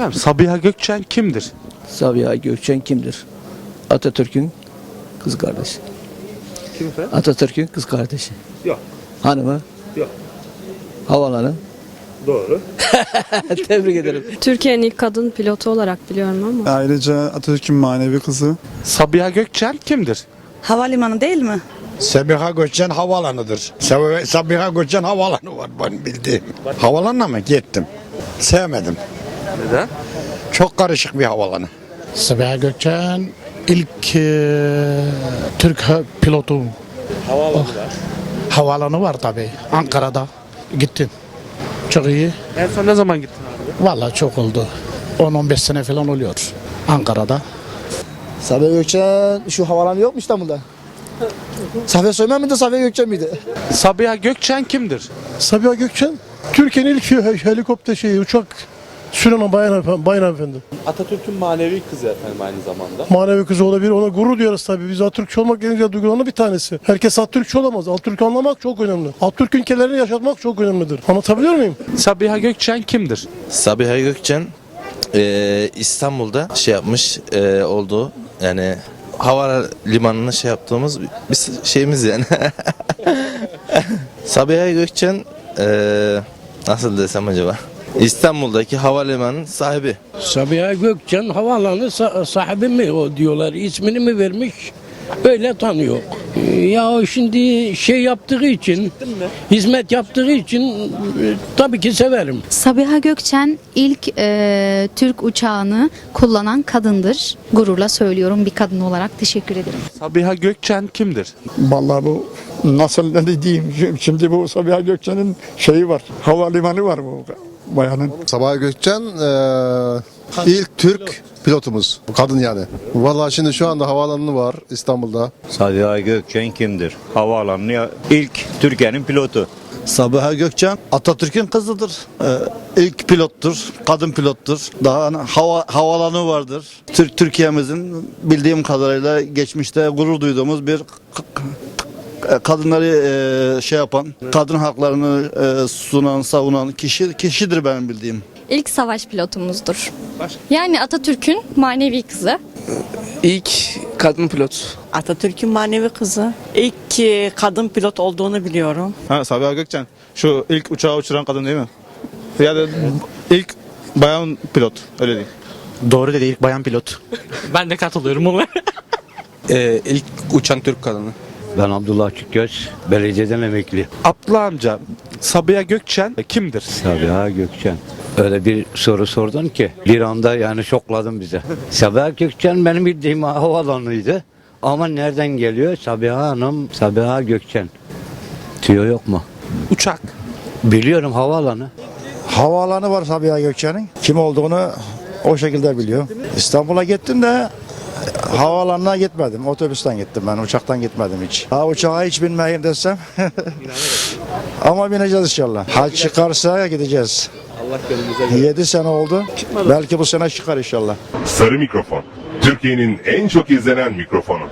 Efendim Sabiha Gökçen kimdir? Sabiha Gökçen kimdir? Atatürk'ün kız kardeşi. Kim efendim? Atatürk'ün kız kardeşi. Yok. Hanımı? Yok. Havalanı. Doğru. Tebrik ederim. Türkiye'nin ilk kadın pilotu olarak biliyorum ama. Ayrıca Atatürk'ün manevi kızı. Sabiha Gökçen kimdir? Havalimanı değil mi? Sabiha Gökçen havaalanıdır. Sab- Sabiha Gökçen havaalanı var ben bildiğim. Havalanına mı gittim? Sevmedim. Neden? Çok karışık bir havalanı. Sabiha Gökçen ilk e, Türk pilotu. Havaalanı var. Havaalanı var tabii. Ankara'da gittim. Çok iyi. En son ne zaman gittin abi? Vallahi çok oldu. 10-15 sene falan oluyor. Ankara'da. Sabiha Gökçen şu havalanı yok mu İstanbul'da? Safiye Soyman mıydı Safiye Gökçen miydi? Sabiha Gökçen kimdir? Sabiha Gökçen Türkiye'nin ilk he- helikopter şeyi uçak süren bayan, efendim, bayan hanımefendi. Atatürk'ün manevi kızı efendim aynı zamanda. Manevi kızı olabilir ona gurur duyarız tabii. Biz Atatürkçü olmak en güzel duygularından bir tanesi. Herkes Atatürkçü olamaz. Atatürk'ü anlamak çok önemli. Atatürk ülkelerini yaşatmak çok önemlidir. Anlatabiliyor muyum? Sabiha Gökçen kimdir? Sabiha Gökçen eee, İstanbul'da şey yapmış eee, olduğu yani hava limanını şey yaptığımız bir bir şeyimiz yani. Sabiha Gökçen eee, nasıl desem acaba? İstanbul'daki havalimanının sahibi. Sabiha Gökçen havaalanı sa- sahibi mi o diyorlar. İsmini mi vermiş? Öyle tanıyor. Ya o şimdi şey yaptığı için, hizmet yaptığı için e, tabii ki severim. Sabiha Gökçen ilk e, Türk uçağını kullanan kadındır. Gururla söylüyorum bir kadın olarak teşekkür ederim. Sabiha Gökçen kimdir? Vallahi bu nasıl ne diyeyim şimdi bu Sabiha Gökçen'in şeyi var. Havalimanı var bu bayanın. Sabaha Gökçen eee, ilk Türk pilotumuz. Kadın yani. Vallahi şimdi şu anda havaalanı var İstanbul'da. Sabiha Gökçen kimdir? Havaalanı ilk Türkiye'nin pilotu. Sabiha Gökçen Atatürk'ün kızıdır. ilk pilottur, kadın pilottur. Daha hava havalanı vardır. Türk Türkiye'mizin bildiğim kadarıyla geçmişte gurur duyduğumuz bir kadınları e, şey yapan, kadın haklarını e, sunan, savunan kişi kişidir benim bildiğim. İlk savaş pilotumuzdur. Yani Atatürk'ün manevi kızı. İlk kadın pilot. Atatürk'ün manevi kızı. İlk e, kadın pilot olduğunu biliyorum. Ha, Sabiha Gökçen. Şu ilk uçağı uçuran kadın değil mi? Ya da ilk bayan pilot. Öyle değil. Doğru dedi ilk bayan pilot. Ben de katılıyorum ona. Ee, ilk uçan Türk kadını. Ben Abdullah Açıkgöz, belediyeden emekli. Abdullah amca Sabiha Gökçen kimdir? Sabiha Gökçen. Öyle bir soru sordun ki bir anda yani şokladın bize. Sabiha Gökçen benim bildiğim havaalanıydı. Ama nereden geliyor? Sabiha Hanım, Sabiha Gökçen. Tüyo yok mu? Uçak. Biliyorum havaalanı. Havaalanı var Sabiha Gökçen'in. Kim olduğunu o şekilde biliyor. İstanbul'a gittim de havaalanına gitmedim. Otobüsten gittim ben. Uçaktan gitmedim hiç. Ha uçağa hiç binmeyeyim desem. Ama bineceğiz inşallah. Hac çıkarsa gideceğiz. Allah gönlünüze 7 sene oldu. Belki bu sene çıkar inşallah. Sarı mikrofon. Türkiye'nin en çok izlenen mikrofonu.